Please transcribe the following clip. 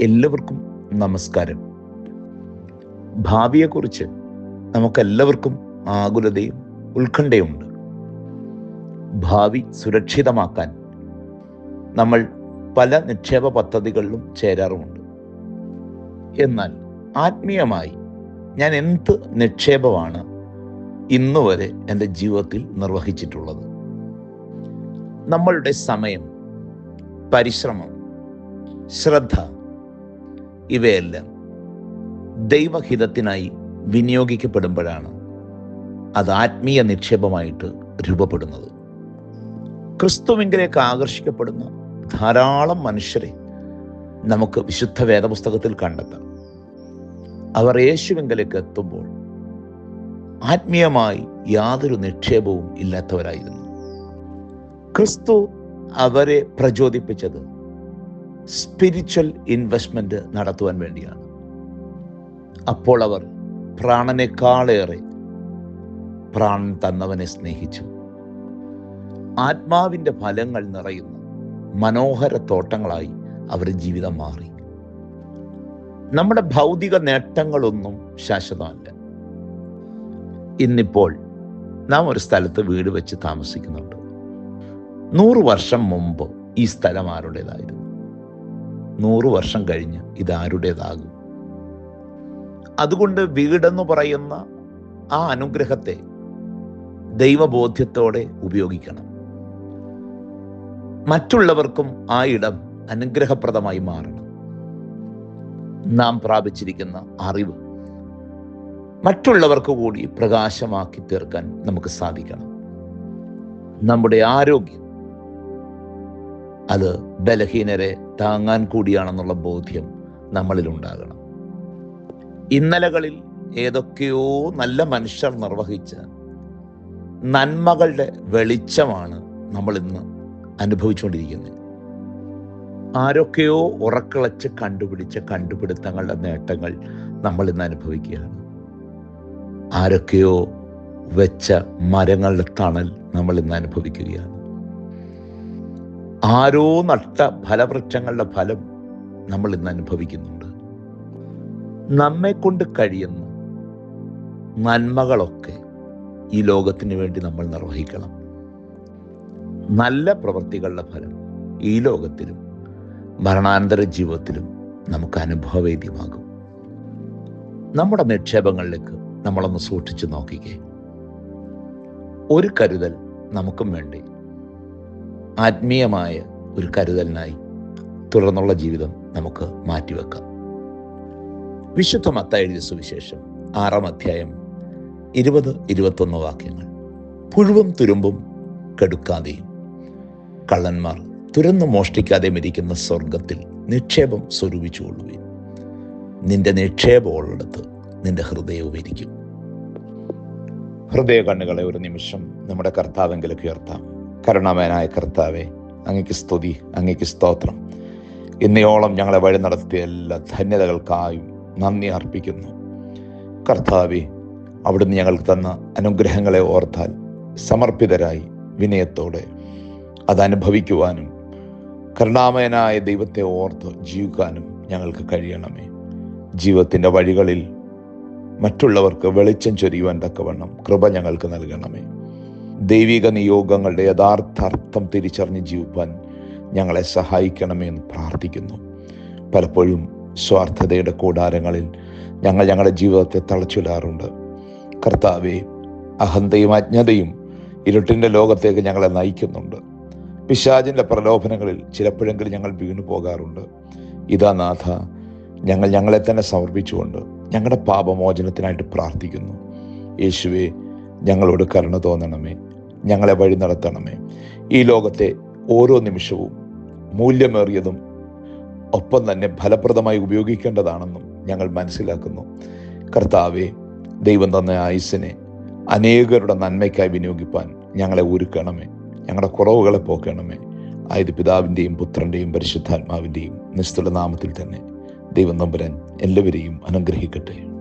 എല്ലാവർക്കും നമസ്കാരം. ഭാവിയെക്കുറിച്ച് നമുക്കെല്ലാവർക്കും ആകുലതയും ഉത്കണ്ഠയുമുണ്ട്. ഭാവി സുരക്ഷിതമാക്കാൻ നമ്മൾ പല നിക്ഷേപ പദ്ധതികളിലും ചേരാറുമുണ്ട്. എന്നാൽ ആത്മീയമായി ഞാൻ എന്ത് നിക്ഷേപമാണ് ഇന്നുവരെ എന്റെ ജീവിതത്തിൽ നിർവഹിച്ചിട്ടുള്ളത്? നമ്മളുടെ സമയം പരിശ്രമം ശ്രദ്ധ ഇവയെല്ലാം ദൈവഹിതത്തിനായി വിനിയോഗിക്കപ്പെടുമ്പോഴാണ് അത് ആത്മീയ നിക്ഷേപമായിട്ട് രൂപപ്പെടുന്നത്. ക്രിസ്തുവിങ്കിലേക്ക് ആകർഷിക്കപ്പെടുന്ന ധാരാളം മനുഷ്യരെ നമുക്ക് വിശുദ്ധ വേദപുസ്തകത്തിൽ കണ്ടെത്താം. അവർ യേശുവിങ്കലേക്ക് എത്തുമ്പോൾ ആത്മീയമായി യാതൊരു നിക്ഷേപവും ഇല്ലാത്തവരായിരുന്നു. ക്രിസ്തു അവരെ പ്രചോദിപ്പിച്ചത് സ്പിരിച്വൽ ഇൻവെസ്റ്റ്മെന്റ് നടത്തുവാൻ വേണ്ടിയാണ്. അപ്പോൾ അവർ പ്രാണനേക്കാളേറെ പ്രാണൻ തന്നവനെ സ്നേഹിച്ചു. ആത്മാവിന്റെ ഫലങ്ങൾ നിറയുന്ന മനോഹര തോട്ടങ്ങളായി അവരുടെ ജീവിതം മാറി. നമ്മുടെ ഭൗതിക നേട്ടങ്ങളൊന്നും ശാശ്വതമല്ല. ഇന്നിപ്പോൾ നാം ഒരു സ്ഥലത്ത് വീട് വെച്ച് താമസിക്കുന്നുണ്ട്. നൂറ് വർഷം മുമ്പ് ഈ സ്ഥലം ആരുടേതായിരുന്നു? നൂറ് വർഷം കഴിഞ്ഞ് ഇതാരുടേതാകും. അതുകൊണ്ട് വീടെന്ന് പറയുന്ന ആ അനുഗ്രഹത്തെ ദൈവബോധ്യത്തോടെ ഉപയോഗിക്കണം. മറ്റുള്ളവർക്കും ആ ഇടം അനുഗ്രഹപ്രദമായി മാറണം. നാം പ്രാപിച്ചിരിക്കുന്ന അറിവ് മറ്റുള്ളവർക്ക് കൂടി പ്രകാശമാക്കി തീർക്കാൻ നമുക്ക് സാധിക്കണം. നമ്മുടെ ആരോഗ്യം അത് ബലഹീനരെ താങ്ങാൻ കൂടിയാണെന്നുള്ള ബോധ്യം നമ്മളിൽ ഉണ്ടാകണം ഇന്നലകളിൽ ഏതൊക്കെയോ നല്ല മനുഷ്യർ നിർവഹിച്ച നന്മകളുടെ വെളിച്ചമാണ് നമ്മൾ ഇന്ന് അനുഭവിച്ചുകൊണ്ടിരിക്കുന്നത്. ആരൊക്കെയോ ഉറക്കിളച്ച് കണ്ടുപിടിച്ച കണ്ടുപിടുത്തങ്ങളുടെ നേട്ടങ്ങൾ നമ്മൾ ഇന്ന് അനുഭവിക്കുകയാണ്. ആരൊക്കെയോ വെച്ച മരങ്ങളുടെ തണൽ നമ്മൾ ഇന്ന് അനുഭവിക്കുകയാണ്. ആരോ നട്ട ഫലവൃക്ഷങ്ങളുടെ ഫലം നമ്മൾ ഇന്ന് അനുഭവിക്കുന്നുണ്ട്. നമ്മെ കൊണ്ട് കഴിയുന്ന നന്മകളൊക്കെ ഈ ലോകത്തിന് വേണ്ടി നമ്മൾ നിർവഹിക്കണം. നല്ല പ്രവൃത്തികളുടെ ഫലം ഈ ലോകത്തിലും മരണാനന്തര ജീവിതത്തിലും നമുക്ക് അനുഭവവേദ്യമാകും. നമ്മുടെ നിക്ഷേപങ്ങളിലേക്ക് നമ്മളൊന്ന് സൂക്ഷിച്ചു നോക്കിക്കേ. ഒരു കരുതൽ നമുക്കും വേണ്ടി? ആത്മീയമായ ഒരു കരുതലിനായി തുടർന്നുള്ള ജീവിതം നമുക്ക് മാറ്റിവെക്കാം. വിശുദ്ധ മത്ത എഴുതിയ സുവിശേഷം ആറാം അധ്യായം ഇരുപത് ഇരുപത്തൊന്ന് വാക്യങ്ങൾ. പുഴുവും തുരുമ്പും കെടുക്കാതെയും കള്ളന്മാർ തുരന്നു മോഷ്ടിക്കാതെയും ഇരിക്കുന്ന സ്വർഗത്തിൽ നിക്ഷേപം സ്വരൂപിച്ചുകൊള്ളുകയും നിന്റെ നിക്ഷേപമുള്ളിടത്ത് നിന്റെ ഹൃദയവും ഇരിക്കും ഹൃദയ കണ്ണുകളെ ഒരു നിമിഷം നമ്മുടെ കർത്താവെങ്കിലേക്ക് ഉയർത്താം. കരുണാമയനായ കർത്താവെ അങ്ങയ്ക്ക് സ്തുതി അങ്ങയ്ക്ക് സ്തോത്രം. ഇന്നയോളം ഞങ്ങളെ വഴി നടത്തിയ എല്ലാ ധന്യതകൾക്കായും നന്ദി അർപ്പിക്കുന്നു. കർത്താവെ അവിടുന്ന് ഞങ്ങൾക്ക് തന്ന അനുഗ്രഹങ്ങളെ ഓർത്താൽ സമർപ്പിതരായി വിനയത്തോടെ അത് അനുഭവിക്കുവാനും കരുണാമയനായ ദൈവത്തെ ഓർത്ത് ജീവിക്കാനും ഞങ്ങൾക്ക് കഴിയണമേ. ജീവിതത്തിന്റെ വഴികളിൽ മറ്റുള്ളവർക്ക് വെളിച്ചം ചൊരിയുവാൻ തക്കവണ്ണം കൃപ ഞങ്ങൾക്ക് നൽകണമേ. ദൈവിക നിയോഗങ്ങളുടെ യഥാർത്ഥ അർത്ഥം തിരിച്ചറിഞ്ഞ് ജീവിപ്പാൻ ഞങ്ങളെ സഹായിക്കണമേ എന്ന് പ്രാർത്ഥിക്കുന്നു. പലപ്പോഴും സ്വാർത്ഥതയുടെ കൂടാരങ്ങളിൽ ഞങ്ങൾ ഞങ്ങളുടെ ജീവിതത്തെ തളച്ചിടാറുണ്ട്. കർത്താവെ അഹന്തയും അജ്ഞതയും ഇരുട്ടിന്റെ ലോകത്തേക്ക് ഞങ്ങളെ നയിക്കുന്നുണ്ട്. പിശാചിന്റെ പ്രലോഭനങ്ങളിൽ ചിലപ്പോഴെങ്കിലും ഞങ്ങൾ വീണു പോകാറുണ്ട്. ഇതാ നാഥ ഞങ്ങൾ ഞങ്ങളെ തന്നെ സമർപ്പിച്ചുകൊണ്ട് ഞങ്ങളുടെ പാപമോചനത്തിനായിട്ട് പ്രാർത്ഥിക്കുന്നു. യേശുവെ ഞങ്ങളോട് കരുണ തോന്നണമേ. ഞങ്ങളെ വഴി നടത്തണമേ. ഈ ലോകത്തെ ഓരോ നിമിഷവും മൂല്യമേറിയതും ഒപ്പം തന്നെ ഫലപ്രദമായി ഉപയോഗിക്കേണ്ടതാണെന്നും ഞങ്ങൾ മനസ്സിലാക്കുന്നു. കർത്താവെ ദൈവം തന്ന ആയുസ്സിനെ അനേകരുടെ നന്മയ്ക്കായി വിനിയോഗിപ്പാൻ ഞങ്ങളെ ഒരുക്കണമേ. ഞങ്ങളുടെ കുറവുകളെ പോക്കണമേ. ആയത് പിതാവിന്റെയും പുത്രന്റെയും പരിശുദ്ധാത്മാവിന്റെയും നിസ്തുല നാമത്തിൽ തന്നെ ദൈവം നമ്പുരാൻ എല്ലാവരെയും അനുഗ്രഹിക്കട്ടെ.